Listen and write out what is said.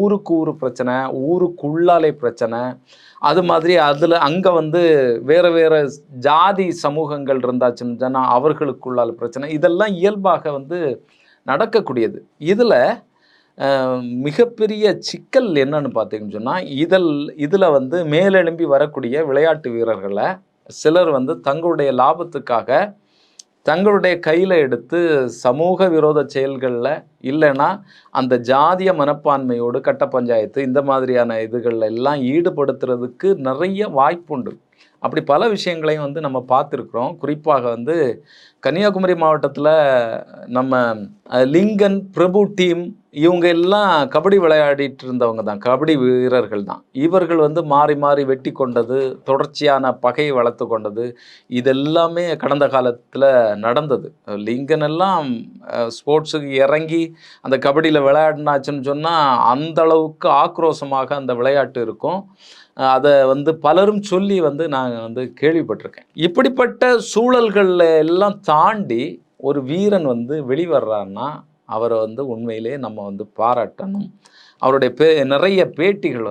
ஊருக்கு ஊர் பிரச்சனை ஊருக்குள்ளாலே பிரச்சனை. அது மாதிரி அதில் அங்கே வந்து வேறு வேறு ஜாதி சமூகங்கள் இருந்தாச்சுன்னு சொன்னா அவர்களுக்குள்ளால பிரச்சனை. இதெல்லாம் இயல்பாக வந்து நடக்கக்கூடியது. இதில் மிகப்பெரிய சிக்கல் என்னன்னு பார்த்தீங்கன்னு சொன்னால் இதில் இதில் வந்து மேலெழும்பி வரக்கூடிய விளையாட்டு வீரர்களை சிலர் வந்து தங்களுடைய லாபத்துக்காக தங்களுடைய கையில் எடுத்து சமூக விரோத செயல்களில் இல்லைன்னா அந்த ஜாதிய மனப்பான்மையோடு கட்ட பஞ்சாயத்து இந்த மாதிரியான இதுகளில் எல்லாம் ஈடுபடுத்துறதுக்கு நிறைய வாய்ப்புண்டு. அப்படி பல விஷயங்களையும் வந்து நம்ம பார்த்துருக்குறோம். குறிப்பாக வந்து கன்னியாகுமரி மாவட்டத்தில் நம்ம லிங்கன் பிரபு டீம் இவங்க எல்லாம் கபடி விளையாடிட்டு இருந்தவங்க தான். கபடி வீரர்கள் தான். இவர்கள் வந்து மாறி மாறி வெட்டி கொண்டது தொடர்ச்சியான பகையை வளர்த்து கொண்டது இதெல்லாமே கடந்த காலத்தில் நடந்தது. லிங்கன் எல்லாம் ஸ்போர்ட்ஸுக்கு இறங்கி அந்த கபடியில் விளையாடினாச்சுன்னு சொன்னால் அந்த அளவுக்கு ஆக்ரோஷமாக அந்த விளையாட்டு இருக்கும். அதை வந்து பலரும் சொல்லி வந்து நான் வந்து கேள்விப்பட்டிருக்கேன். இப்படிப்பட்ட சூழல்களில் எல்லாம் தாண்டி ஒரு வீரன் வந்து வெளிவர்றாருன்னா அவரை வந்து உண்மையிலே நம்ம வந்து பாராட்டணும். அவருடைய பே நிறைய பேட்டிகள் வந்து